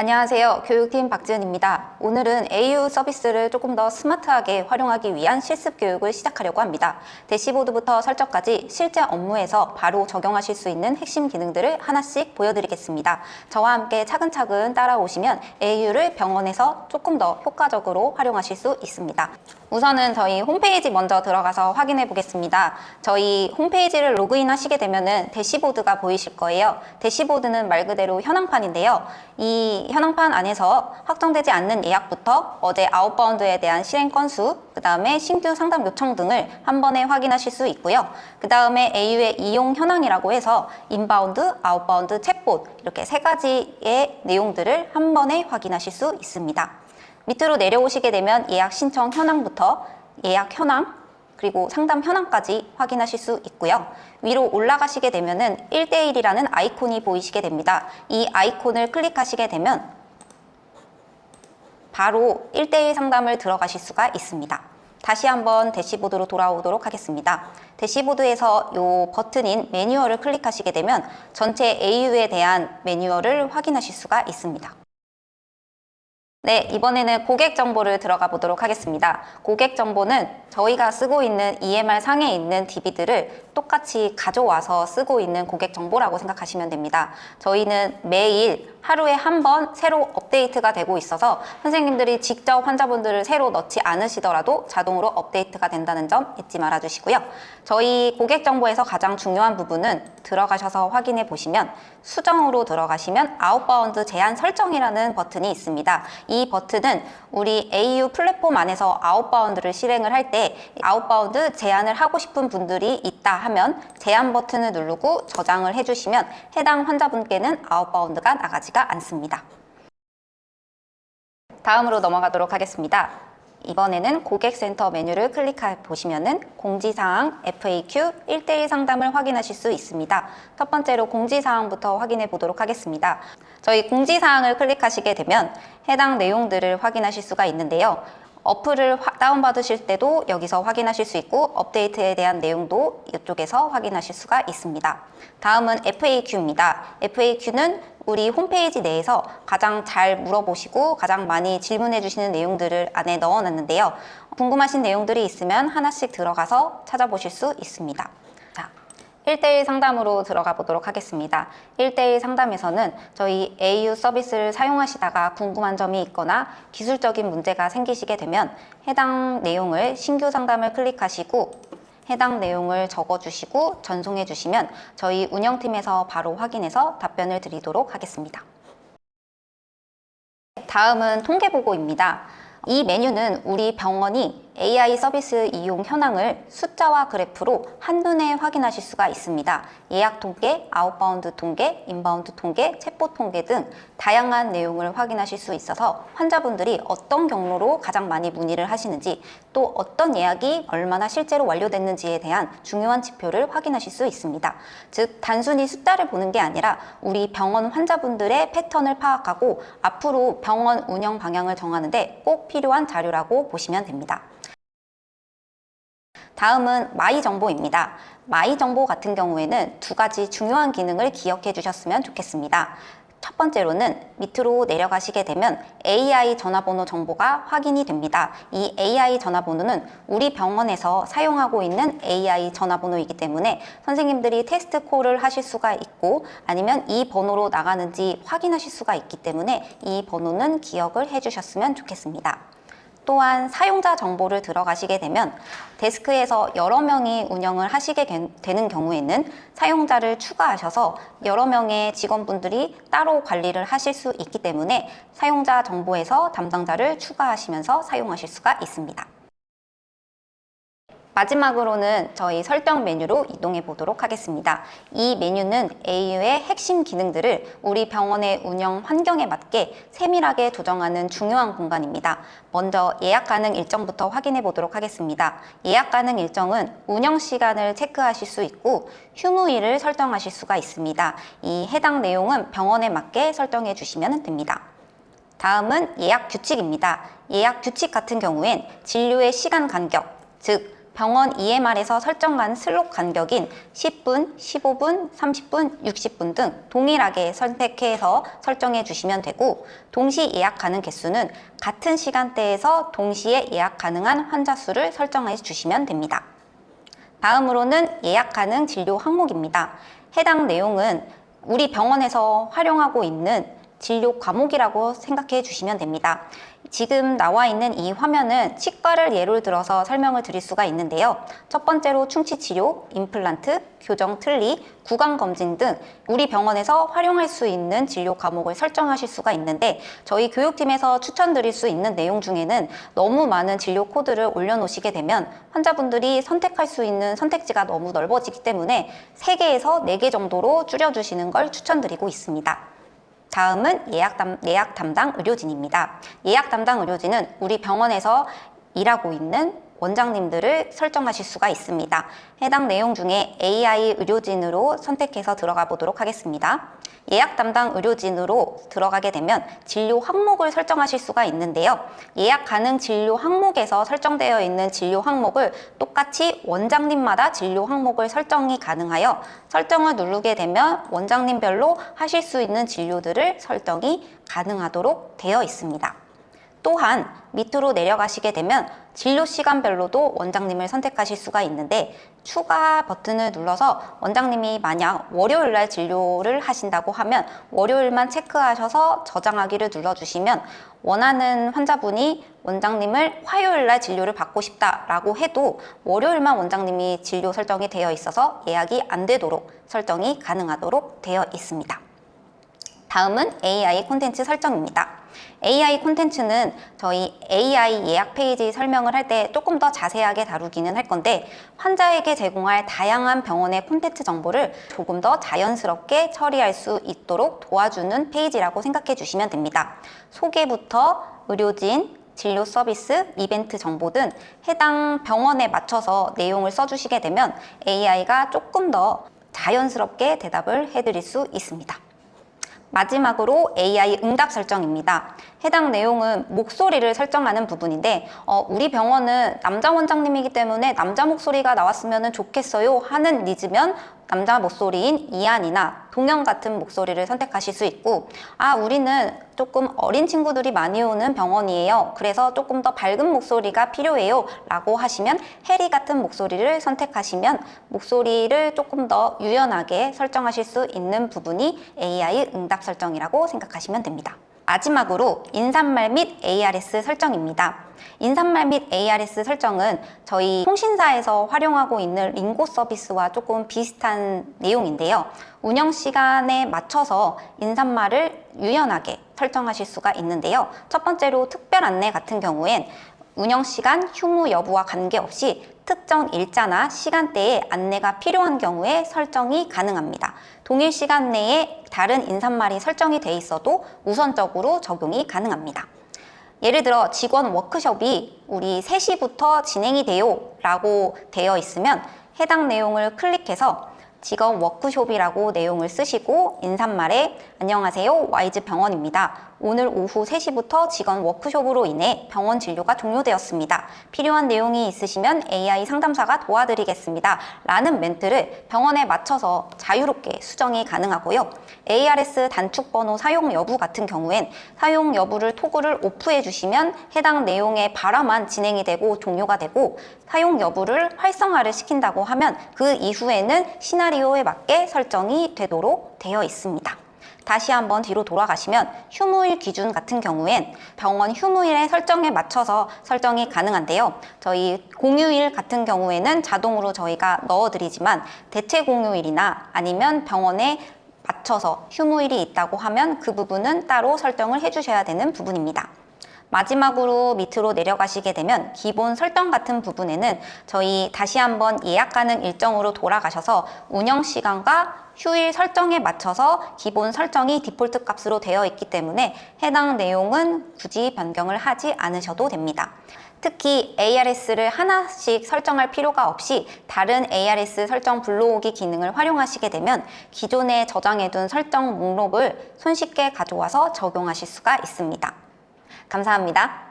안녕하세요. 교육팀 박지은입니다. 오늘은 AU 서비스를 조금 더 스마트하게 활용하기 위한 실습 교육을 시작하려고 합니다. 대시보드부터 설정까지 실제 업무에서 바로 적용하실 수 있는 핵심 기능들을 하나씩 보여드리겠습니다. 저와 함께 차근차근 따라오시면 AU를 병원에서 조금 더 효과적으로 활용하실 수 있습니다. 우선은 저희 홈페이지 먼저 들어가서 확인해 보겠습니다. 저희 홈페이지를 로그인 하시게 되면은 대시보드가 보이실 거예요. 대시보드는 말 그대로 현황판인데요. 이 현황판 안에서 확정되지 않는 예약부터 어제 아웃바운드에 대한 실행 건수, 그 다음에 신규 상담 요청 등을 한 번에 확인하실 수 있고요. 그 다음에 AU의 이용 현황이라고 해서 인바운드, 아웃바운드, 챗봇 이렇게 세 가지의 내용들을 한 번에 확인하실 수 있습니다. 밑으로 내려오시게 되면 예약 신청 현황부터 예약 현황, 그리고 상담 현황까지 확인하실 수 있고요. 위로 올라가시게 되면은 1대1이라는 아이콘이 보이시게 됩니다. 이 아이콘을 클릭하시게 되면 바로 1대1 상담을 들어가실 수가 있습니다. 다시 한번 대시보드로 돌아오도록 하겠습니다. 대시보드에서 이 버튼인 매뉴얼을 클릭하시게 되면 전체 AU에 대한 매뉴얼을 확인하실 수가 있습니다. 네, 이번에는 고객 정보를 들어가 보도록 하겠습니다. 고객 정보는 저희가 쓰고 있는 EMR 상에 있는 DB들을 똑같이 가져와서 쓰고 있는 고객 정보라고 생각하시면 됩니다. 저희는 매일 하루에 한 번 새로 업데이트가 되고 있어서 선생님들이 직접 환자분들을 새로 넣지 않으시더라도 자동으로 업데이트가 된다는 점 잊지 말아 주시고요. 저희 고객 정보에서 가장 중요한 부분은 들어가셔서 확인해 보시면 수정으로 들어가시면 아웃바운드 제한 설정이라는 버튼이 있습니다. 이 버튼은 우리 AU 플랫폼 안에서 아웃바운드를 실행을 할 때 아웃바운드 제한을 하고 싶은 분들이 있다 하면 제한 버튼을 누르고 저장을 해주시면 해당 환자분께는 아웃바운드가 나가지가 않습니다. 다음으로 넘어가도록 하겠습니다. 이번에는 고객센터 메뉴를 클릭해 보시면은 공지사항, FAQ, 1대1 상담을 확인하실 수 있습니다. 첫 번째로 공지사항부터 확인해 보도록 하겠습니다. 저희 공지사항을 클릭하시게 되면 해당 내용들을 확인하실 수가 있는데요. 어플을 화- 다운받으실 때도 여기서 확인하실 수 있고 업데이트에 대한 내용도 이쪽에서 확인하실 수가 있습니다. 다음은 FAQ입니다. FAQ는 우리 홈페이지 내에서 가장 잘 물어보시고 가장 많이 질문해 주시는 내용들을 안에 넣어놨는데요. 궁금하신 내용들이 있으면 하나씩 들어가서 찾아보실 수 있습니다. 자, 1대1 상담으로 들어가 보도록 하겠습니다. 1대1 상담에서는 저희 AU 서비스를 사용하시다가 궁금한 점이 있거나 기술적인 문제가 생기시게 되면 해당 내용을 신규 상담을 클릭하시고 해당 내용을 적어주시고 전송해 주시면 저희 운영팀에서 바로 확인해서 답변을 드리도록 하겠습니다. 다음은 통계보고입니다. 이 메뉴는 우리 병원이 AI 서비스 이용 현황을 숫자와 그래프로 한눈에 확인하실 수가 있습니다. 예약 통계, 아웃바운드 통계, 인바운드 통계, 챗봇 통계 등 다양한 내용을 확인하실 수 있어서 환자분들이 어떤 경로로 가장 많이 문의를 하시는지 또 어떤 예약이 얼마나 실제로 완료됐는지에 대한 중요한 지표를 확인하실 수 있습니다. 즉 단순히 숫자를 보는 게 아니라 우리 병원 환자분들의 패턴을 파악하고 앞으로 병원 운영 방향을 정하는데 꼭 필요한 자료라고 보시면 됩니다. 다음은 마이 정보입니다. 마이 정보 같은 경우에는 두 가지 중요한 기능을 기억해 주셨으면 좋겠습니다. 첫 번째로는 밑으로 내려가시게 되면 AI 전화번호 정보가 확인이 됩니다. 이 AI 전화번호는 우리 병원에서 사용하고 있는 AI 전화번호이기 때문에 선생님들이 테스트 콜을 하실 수가 있고 아니면 이 번호로 나가는지 확인하실 수가 있기 때문에 이 번호는 기억을 해 주셨으면 좋겠습니다. 또한 사용자 정보를 들어가시게 되면 데스크에서 여러 명이 운영을 하시게 되는 경우에는 사용자를 추가하셔서 여러 명의 직원분들이 따로 관리를 하실 수 있기 때문에 사용자 정보에서 담당자를 추가하시면서 사용하실 수가 있습니다. 마지막으로는 저희 설정 메뉴로 이동해 보도록 하겠습니다. 이 메뉴는 AU의 핵심 기능들을 우리 병원의 운영 환경에 맞게 세밀하게 조정하는 중요한 공간입니다. 먼저 예약 가능 일정부터 확인해 보도록 하겠습니다. 예약 가능 일정은 운영 시간을 체크하실 수 있고 휴무일을 설정하실 수가 있습니다. 이 해당 내용은 병원에 맞게 설정해 주시면 됩니다. 다음은 예약 규칙입니다. 예약 규칙 같은 경우엔 진료의 시간 간격, 즉 병원 EMR에서 설정한 슬롯 간격인 10분, 15분, 30분, 60분 등 동일하게 선택해서 설정해 주시면 되고 동시 예약 가능 개수는 같은 시간대에서 동시에 예약 가능한 환자 수를 설정해 주시면 됩니다. 다음으로는 예약 가능 진료 항목입니다. 해당 내용은 우리 병원에서 활용하고 있는 진료 과목이라고 생각해 주시면 됩니다. 지금 나와 있는 이 화면은 치과를 예를 들어서 설명을 드릴 수가 있는데요. 첫 번째로 충치 치료, 임플란트, 교정 틀니, 구강 검진 등 우리 병원에서 활용할 수 있는 진료 과목을 설정하실 수가 있는데 저희 교육팀에서 추천드릴 수 있는 내용 중에는 너무 많은 진료 코드를 올려놓으시게 되면 환자분들이 선택할 수 있는 선택지가 너무 넓어지기 때문에 3개에서 4개 정도로 줄여주시는 걸 추천드리고 있습니다. 다음은 예약, 담, 예약 담당 의료진입니다. 예약 담당 의료진은 우리 병원에서 일하고 있는 원장님들을 설정하실 수가 있습니다. 해당 내용 중에 AI 의료진으로 선택해서 들어가 보도록 하겠습니다. 예약 담당 의료진으로 들어가게 되면 진료 항목을 설정하실 수가 있는데요. 예약 가능 진료 항목에서 설정되어 있는 진료 항목을 똑같이 원장님마다 진료 항목을 설정이 가능하여 설정을 누르게 되면 원장님별로 하실 수 있는 진료들을 설정이 가능하도록 되어 있습니다. 또한 밑으로 내려가시게 되면 진료 시간별로도 원장님을 선택하실 수가 있는데 추가 버튼을 눌러서 원장님이 만약 월요일 날 진료를 하신다고 하면 월요일만 체크하셔서 저장하기를 눌러주시면 원하는 환자분이 원장님을 화요일 날 진료를 받고 싶다라고 해도 월요일만 원장님이 진료 설정이 되어 있어서 예약이 안 되도록 설정이 가능하도록 되어 있습니다. 다음은 AI 콘텐츠 설정입니다. AI 콘텐츠는 저희 AI 예약 페이지 설명을 할 때 조금 더 자세하게 다루기는 할 건데 환자에게 제공할 다양한 병원의 콘텐츠 정보를 조금 더 자연스럽게 처리할 수 있도록 도와주는 페이지라고 생각해 주시면 됩니다. 소개부터 의료진, 진료 서비스, 이벤트 정보 등 해당 병원에 맞춰서 내용을 써주시게 되면 AI가 조금 더 자연스럽게 대답을 해드릴 수 있습니다. 마지막으로 AI 응답 설정입니다. 해당 내용은 목소리를 설정하는 부분인데 어, 우리 병원은 남자 원장님이기 때문에 남자 목소리가 나왔으면 좋겠어요 하는 니즈면 남자 목소리인 이안이나 동영 같은 목소리를 선택하실 수 있고 아 우리는 조금 어린 친구들이 많이 오는 병원이에요. 그래서 조금 더 밝은 목소리가 필요해요. 라고 하시면 해리 같은 목소리를 선택하시면 목소리를 조금 더 유연하게 설정하실 수 있는 부분이 AI 응답 설정이라고 생각하시면 됩니다 마지막으로 인사말 및 ARS 설정입니다. 인사말 및 ARS 설정은 저희 통신사에서 활용하고 있는 링고 서비스와 조금 비슷한 내용인데요. 운영 시간에 맞춰서 인사말을 유연하게 설정하실 수가 있는데요. 첫 번째로 특별 안내 같은 경우엔 운영 시간, 휴무 여부와 관계없이 특정 일자나 시간대에 안내가 필요한 경우에 설정이 가능합니다. 동일 시간 내에 다른 인사말이 설정이 돼 있어도 우선적으로 적용이 가능합니다. 예를 들어 직원 워크숍이 우리 3시부터 진행이 돼요 라고 되어 있으면 해당 내용을 클릭해서 직원 워크숍이라고 내용을 쓰시고 인사말에 안녕하세요 와이즈 병원입니다. 오늘 오후 3시부터 직원 워크숍으로 인해 병원 진료가 종료되었습니다. 필요한 내용이 있으시면 AI 상담사가 도와드리겠습니다. 라는 멘트를 병원에 맞춰서 자유롭게 수정이 가능하고요. ARS 단축 번호 사용 여부 같은 경우엔 사용 여부를 토글을 오프해 주시면 해당 내용에 바라만 진행이 되고 종료가 되고 사용 여부를 활성화를 시킨다고 하면 그 이후에는 시나리오에 맞게 설정이 되도록 되어 있습니다. 다시 한번 뒤로 돌아가시면 휴무일 기준 같은 경우엔 병원 휴무일의 설정에 맞춰서 설정이 가능한데요. 저희 공휴일 같은 경우에는 자동으로 저희가 넣어드리지만 대체 공휴일이나 아니면 병원에 맞춰서 휴무일이 있다고 하면 그 부분은 따로 설정을 해주셔야 되는 부분입니다. 마지막으로 밑으로 내려가시게 되면 기본 설정 같은 부분에는 저희 다시 한번 예약 가능 일정으로 돌아가셔서 운영 시간과 휴일 설정에 맞춰서 기본 설정이 디폴트 값으로 되어 있기 때문에 해당 내용은 굳이 변경을 하지 않으셔도 됩니다. 특히 ARS를 하나씩 설정할 필요가 없이 다른 ARS 설정 불러오기 기능을 활용하시게 되면 기존에 저장해둔 설정 목록을 손쉽게 가져와서 적용하실 수가 있습니다. 감사합니다.